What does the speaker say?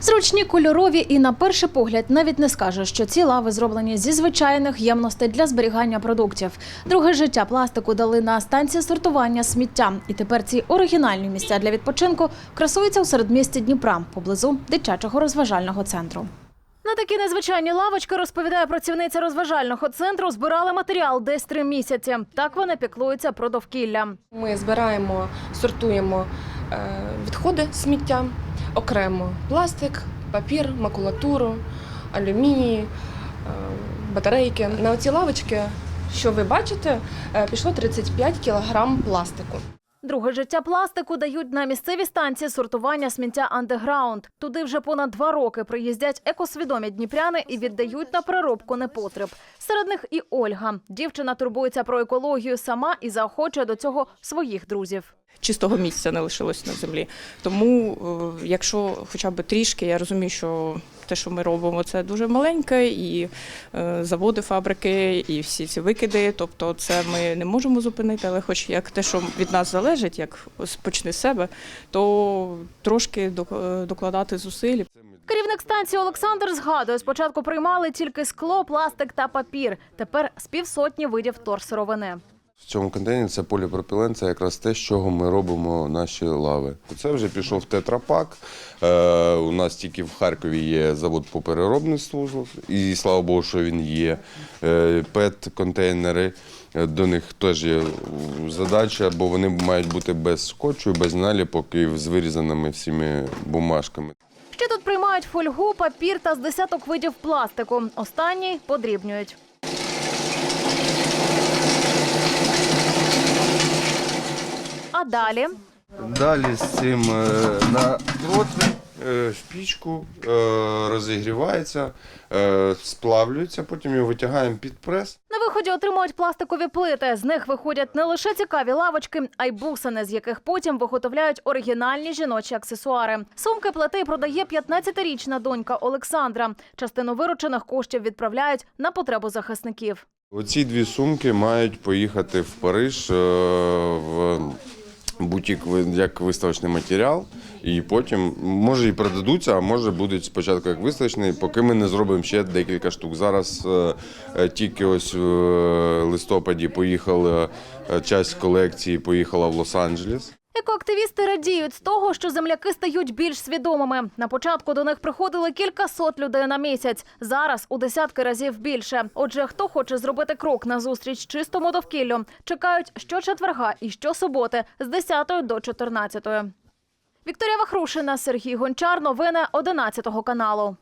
Зручні, кольорові і на перший погляд навіть не скажеш, що ці лави зроблені зі звичайних ємностей для зберігання продуктів. Друге життя пластику дали на станції сортування сміття. І тепер ці оригінальні місця для відпочинку красуються у середмісті Дніпра поблизу дитячого розважального центру. На такі незвичайні лавочки, розповідає працівниця розважального центру, збирали матеріал десь три місяці. Так вони піклуються про довкілля. Ми збираємо, сортуємо е, відходи сміття окремо: пластик, папір, макулатуру, алюміній, е, батарейки. На оці лавочки, що ви бачите, е, пішло 35 кілограм пластику. Друге життя пластику дають на місцеві станції сортування сміття андеграунд. Туди вже понад два роки приїздять екосвідомі дніпряни і віддають на переробку непотреб. Серед них і Ольга. Дівчина турбується про екологію сама і заохочує до цього своїх друзів. чистого місця не лишилось на землі. Тому, е, якщо хоча б трішки, я розумію, що те, що ми робимо, це дуже маленьке, і е, заводи, фабрики, і всі ці викиди. Тобто, це ми не можемо зупинити, але хоч як те, що від нас залежить, як ось почни з себе, то трошки е, докладати зусиль. Керівник станції Олександр згадує, спочатку приймали тільки скло, пластик та папір. Тепер з півсотні видів торсировини. В цьому контейнері це поліпропілен, це якраз те, з чого ми робимо наші лави. Це вже пішов тетрапак. Е, у нас тільки в Харкові є завод по переробництву, і слава Богу, що він є. Е, ПЕТ-контейнери. е, До них теж є задача, бо вони мають бути без скотчу, без наліпок і з вирізаними всіми бумажками. Ще тут приймають фольгу, папір та з десяток видів пластику. Останній подрібнюють. Далі Далі з цим е, на е, в пічку е, розігрівається, е, сплавлюється, потім його витягаємо під прес. на виході отримують пластикові плити. З них виходять не лише цікаві лавочки, а й бусини, з яких потім виготовляють оригінальні жіночі аксесуари. Сумки плити продає 15-річна донька Олександра. Частину виручених коштів відправляють на потребу захисників. Оці дві сумки мають поїхати в Париж е, в бутік як виставочний матеріал, і потім може і продадуться, а може будуть спочатку як виставочний, поки ми не зробимо ще декілька штук. Зараз е, е, тільки ось в е, листопаді поїхала часть колекції, поїхала в Лос-Анджелес. Екоактивісти радіють з того, що земляки стають більш свідомими. На початку до них приходили кількасот людей на місяць. Зараз у десятки разів більше. Отже, хто хоче зробити крок на зустріч чистому довкіллю, чекають щочетверга і щосуботи з 10 до 14. Вікторія Вахрушина, Сергій Гончар. Новини 11 каналу.